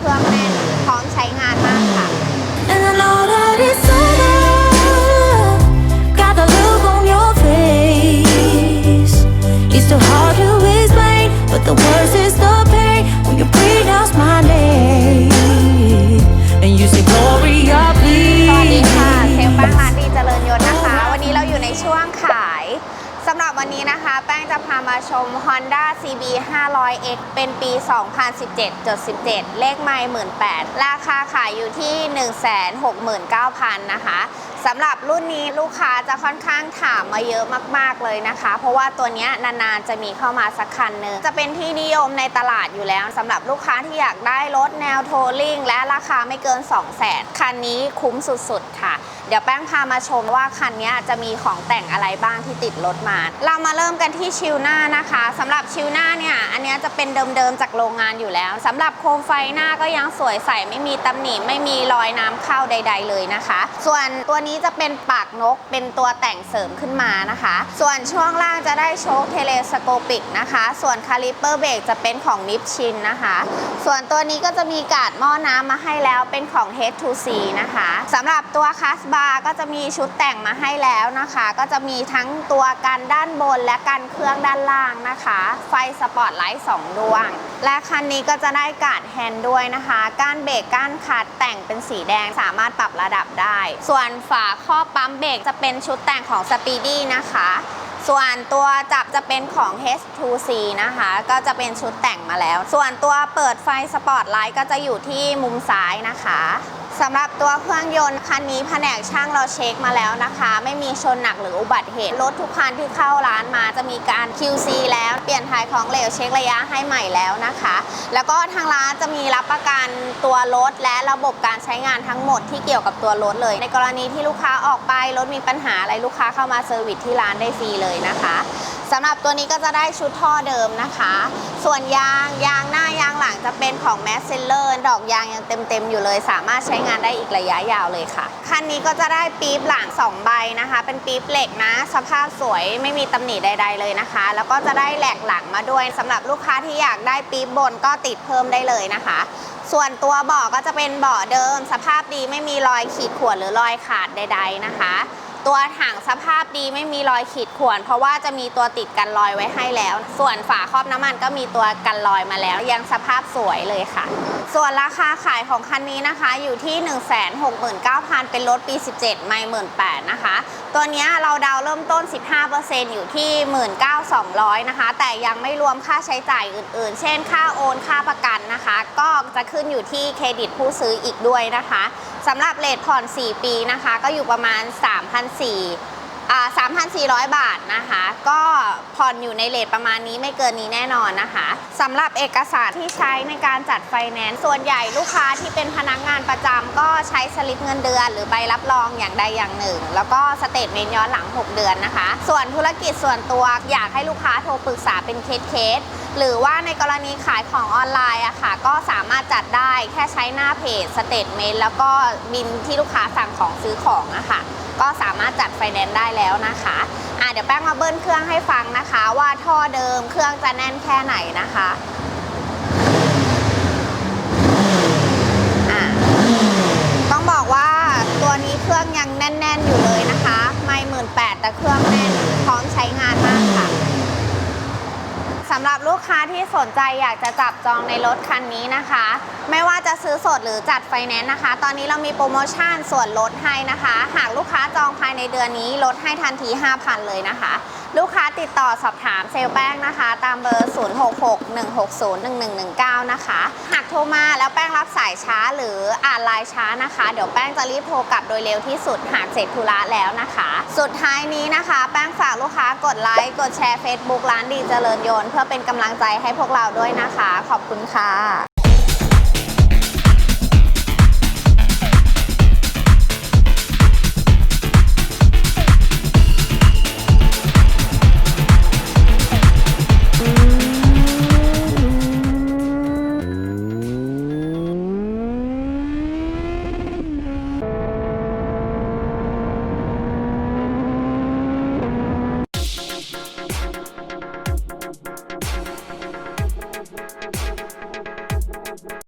เครื่องแน่นพร้อมใช้งานมากค่ะ And I know that it's harder. Got the look on your face. It's too hard. แป้งจะพามาชม Honda CB 500X เป็นปี 2017.17 เลขไม่18,000ราคาขายอยู่ที่ 169,000 นะคะสำหรับรุ่นนี้ลูกค้าจะค่อนข้างถามมาเยอะมาก ๆเลยนะคะ เพราะว่าตัวนี้นานๆจะมีเข้ามาสักคันหนึ่งจะเป็นที่นิยมในตลาดอยู่แล้วสำหรับลูกค้าที่อยากได้รถแนวโทลิ่งและราคาไม่เกิน 200,000คันนี้คุ้มสุดๆค่ะ เดี๋ยวแป้งพามาชมว่าคันนี้จะมีของแต่งอะไรบ้างที่ติดรถมา เรามาเริ่มกันที่ชิวหน้านะคะสำหรับชิวหน้าเนี่ยอันนี้จะเป็นเดิมๆจากโรงงานอยู่แล้วสำหรับโคมไฟหน้าก็ยังสวยใสไม่มีตำหนิไม่มีรอยน้ำเข้าใด ๆ เลยนะคะ ส่วนตัวนี้ี้จะเป็นปากนกเป็นตัวแต่งเสริมขึ้นมานะคะ ส่วนช่วงล่างจะได้โชคเทเลสโกปิกนะคะ ส่วนคาลิปเปอร์เบรกจะเป็นของนิปชินนะคะ ส่วนตัวนี้ก็จะมีกาดหม้อน้ำมาให้แล้วเป็นของ H2C นะคะสำหรับตัวคัสบาร์ก็จะมีชุดแต่งมาให้แล้วนะคะ ก็จะมีทั้งตัวกันด้านบนและกันเครื่องด้านล่างนะคะ ไฟสปอตไลท์2ดวง และคันนี้ก็จะได้กาดแฮนด์ด้วยนะคะ ก้านเบรกก้านคัดแต่งเป็นสีแดงสามารถปรับระดับได้ ส่วนฝาข้อปั๊มเบรกจะเป็นชุดแต่งของ Speedy นะคะ ส่วนตัวจับจะเป็นของ H2C นะคะ ก็จะเป็นชุดแต่งมาแล้ว ส่วนตัวเปิดไฟสปอตไลท์ก็จะอยู่ที่มุมซ้ายนะคะ สำหรับตัวเครื่องยนต์คันนี้แผนกช่างเราเช็คมาแล้วนะคะ ไม่มีชนหนักหรืออุบัติเหตุรถทุกคันที่เข้าร้านมาจะมีการ QC แล้วเปลี่ยนถ่ายของเหลวเช็คระยะให้ใหม่แล้วนะคะ แล้วก็ทางร้านจะมีรับประกันตัวรถและระบบการใช้งานทั้งหมดที่เกี่ยวกับตัวรถเลย ในกรณีที่ลูกค้าออกไปรถมีปัญหาอะไรลูกค้าเข้ามาเซอร์วิสที่ร้านได้ฟรีเลยนะคะ สำหรับตัวนี้ก็จะได้ชุดท่อเดิมนะคะ ส่วนยางยางหน้ายางหลังจะเป็นของ m a s เซเลอร์ดอกยางยังเต็มๆอยู่เลย สามารถใช้งานได้อีกระยะยาวเลยค่ะ คันนี้ก็จะได้ปี๊บหลัง 2 ใบนะคะ เป็นปี๊บเหล็กนะ สภาพสวยไม่มีตำหนิใด ๆเลยนะคะ แล้วก็จะได้แหลกหลังมาด้วยสำหรับลูกค้าที่อยากได้ปี๊บบนก็ติดเพิ่มได้เลยนะคะ ส่วนตัวเบาะก็จะเป็นเบาะเดิม สภาพดีไม่มีรอยขีดข่วนหรือรอยขาดใด ๆนะคะ ตัวถังสภาพดีไม่มีรอยขีดข่วน เพราะว่าจะมีตัวติดกันรอยไว้ให้แล้ว ส่วนฝาครอบน้ำมันก็มีตัวกันรอยมาแล้ว ยังสภาพสวยเลยค่ะ ส่วนราคาขายของคันนี้นะคะอยู่ที่ 169,000 เป็นรถปี 17 ไม่18,000นะคะ ตัวนี้เราดาวเริ่มต้น 15%อยู่ที่ 19,200 นะคะ แต่ยังไม่รวมค่าใช้จ่ายอื่น ๆ เช่น ค่าโอนค่าประกันนะคะ ก็จะขึ้นอยู่ที่เครดิตผู้ซื้ออีกด้วยนะคะสำหรับเลทผ่อน 4 ปีนะคะ ก็อยู่ประมาณ 3,400อ่า3,400 บาทนะคะ ก็ผ่อนอยู่ในเลทประมาณนี้ไม่เกินนี้แน่นอนนะคะสำหรับเอกสารที่ใช้ในการจัดไฟแนนซ์ส่วนใหญ่ลูกค้าที่เป็นพนักงานประจำก็ใช้สลิปเงินเดือน หรือใบรับรองอย่างใดอย่างหนึ่ง แล้วก็สเตทเมนย้อนหลัง 6 เดือนนะคะ ส่วนธุรกิจส่วนตัวอยากให้ลูกค้าโทรปรึกษาเป็นเคสเคส หรือว่าในกรณีขายของออนไลน์อะค่ะ ก็สามารถจัดได้แค่ใช้หน้าเพจสเตทเมนต์แล้วก็บินที่ลูกค้าสั่งของซื้อของอะค่ะ ก็สามารถจัดไฟแนนซ์ได้แล้วนะคะอะเดี๋ยวแป้งมาเบิ้ลเครื่องให้ฟังนะคะ ว่าท่อเดิมเครื่องจะแน่นแค่ไหนนะคะอะต้องบอกว่าตัวนี้เครื่องยังแน่น ๆ อยู่เลยนะคะ ไม่หมื่นแปดแต่เครื่องแน่นพร้อมใช้งานมากค่ะ สำหรับลูกค้าที่สนใจอยากจะจับจองในรถคันนี้นะคะ ไม่ว่าจะซื้อสดหรือจัดไฟแนนซ์นะคะ ตอนนี้เรามีโปรโมชั่นส่วนลดให้นะคะ หากลูกค้าจองภายในเดือนนี้ลดให้ทันที 5,000 เลยนะคะ ลูกค้าติดต่อสอบถามเซลลแป้งนะคะ ตามเบอร์ 0661601119 นะคะ หากโทรมาแล้วแป้งรับสายช้าหรืออ่านไลน์ช้านะคะ เดี๋ยวแป้งจะรีบโทรกลับโดยเร็วที่สุดหากเสร็จธุระแล้วนะคะ สุดท้ายนี้นะคะ แป้งฝากลูกค้ากดไลค์กดแชร์ Facebook ร้านดีเจริญยนต์เพื่อเป็นกำลังใจให้พวกเราด้วยนะคะ ขอบคุณค่ะ